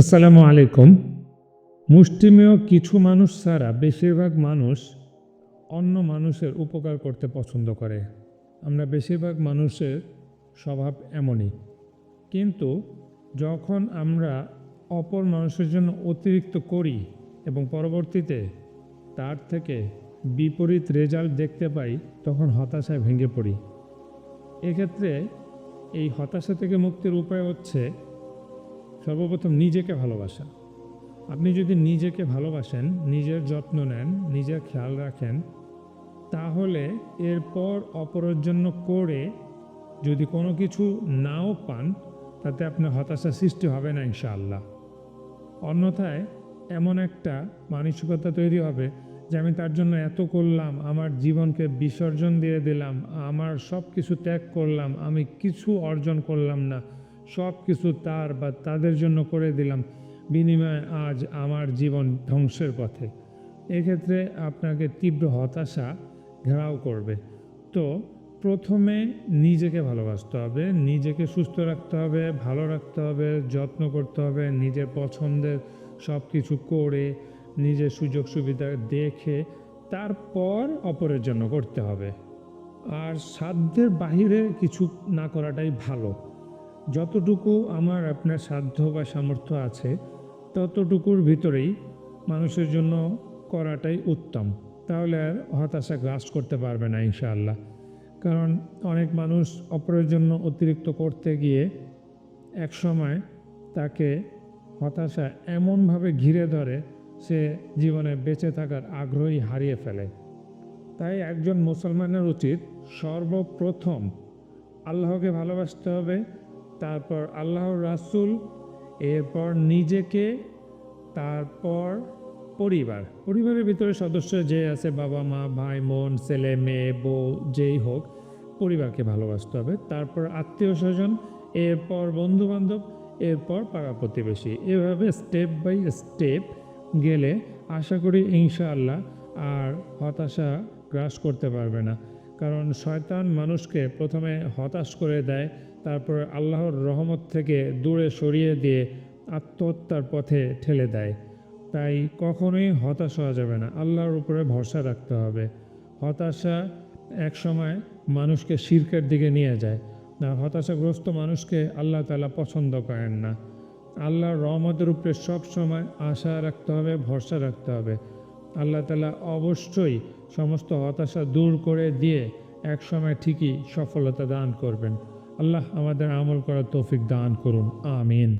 আসসালামু আলাইকুম। মুষ্টিমেয় কিছু মানুষ ছাড়া বেশিরভাগ মানুষ অন্য মানুষের উপকার করতে পছন্দ করে। আমরা বেশিরভাগ মানুষের স্বভাব এমনই। কিন্তু যখন আমরা অপর মানুষের জন্য অতিরিক্ত করি এবং পরবর্তীতে তার থেকে বিপরীত রেজাল্ট দেখতে পাই, তখন হতাশায় ভেঙে পড়ি। এক্ষেত্রে এই হতাশা থেকে মুক্তির উপায় হচ্ছে সর্বপ্রথম নিজেকে ভালোবাসা আপনি যদি নিজেকে ভালোবাসেন, নিজের যত্ন নেন, নিজের খেয়াল রাখেন, তাহলে এরপর অপরের জন্য করে যদি কোনো কিছু নাও পান, তাতে আপনার হতাশা সৃষ্টি হবে না ইনশাআল্লাহ। অন্যথায় এমন একটা মানসিকতা তৈরি হবে যে আমি তার জন্য এত করলাম, আমার জীবনকে বিসর্জন দিয়ে দিলাম, আমার সব কিছু ত্যাগ করলাম, আমি কিছু অর্জন করলাম না। সব কিছু তার বা তাদের জন্য করে দিলাম। বিনিময়ে আজ আমার জীবন ধ্বংসের পথে। এক্ষেত্রে আপনাকে তীব্র হতাশা ঘেরাও করবে। তো প্রথমে নিজেকে ভালোবাসতে হবে, নিজেকে সুস্থ রাখতে হবে, ভালো রাখতে হবে, যত্ন করতে হবে, নিজের পছন্দের সব কিছু করে, নিজের সুযোগ সুবিধা দেখে, তারপর অপরের জন্য করতে হবে। আর সাধ্যের বাহিরে কিছু না করাটাই ভালো। যতটুকু আমার আপনার সাধ্য বা সামর্থ্য আছে, ততটুকুর ভিতরেই মানুষের জন্য করাটাই উত্তম। তাহলে আর হতাশা গ্রাস করতে পারবে না ইনশাআল্লাহ। কারণ অনেক মানুষ অপরের জন্য অতিরিক্ত করতে গিয়ে এক সময় তাকে হতাশা এমনভাবে ঘিরে ধরে, সে জীবনে বেঁচে থাকার আগ্রহী হারিয়ে ফেলে। তাই একজন মুসলমানের উচিত সর্বপ্রথম আল্লাহকে ভালোবাসতে হবে তারপর আল্লাহ রাসূল, এরপর নিজেকে, তারপর পরিবার। পরিবারের ভিতরে সদস্য যে আছে, বাবা মা, ভাই, বোন, ছেলে, মেয়ে, বউ, যেই হোক, পরিবারকে ভালোবাসতে হবে। তারপর আত্মীয় স্বজন, এরপর বন্ধু বান্ধব এরপর পাড়া প্রতিবেশী। এভাবে স্টেপ বাই স্টেপ গেলে আশা করি ইনশাআল্লাহ আর হতাশা গ্রাস করতে পারবে না। কারণ শয়তান মানুষকে প্রথমে হতাশ করে দেয়, তারপর আল্লাহর রহমত থেকে দূরে সরিয়ে দিয়ে আত্মহত্যার পথে ঠেলে দেয়। তাই কখনোই হতাশ হওয়া যাবে না, আল্লাহর উপরে ভরসা রাখতে হবে। হতাশা এক সময় মানুষকে শিরকের দিকে নিয়ে যায় না হতাশাগ্রস্ত মানুষকে আল্লাহ তালা পছন্দ করেন না। আল্লাহর রহমতের উপরে সব সময় আশা রাখতে হবে, ভরসা রাখতে হবে। আল্লাহ তালা অবশ্যই সমস্ত হতাশা দূর করে দিয়ে এক সময় ঠিকই সফলতা দান করবেন। আল্লাহ আমাদের আমল করার তৌফিক দান করুন। আমিন।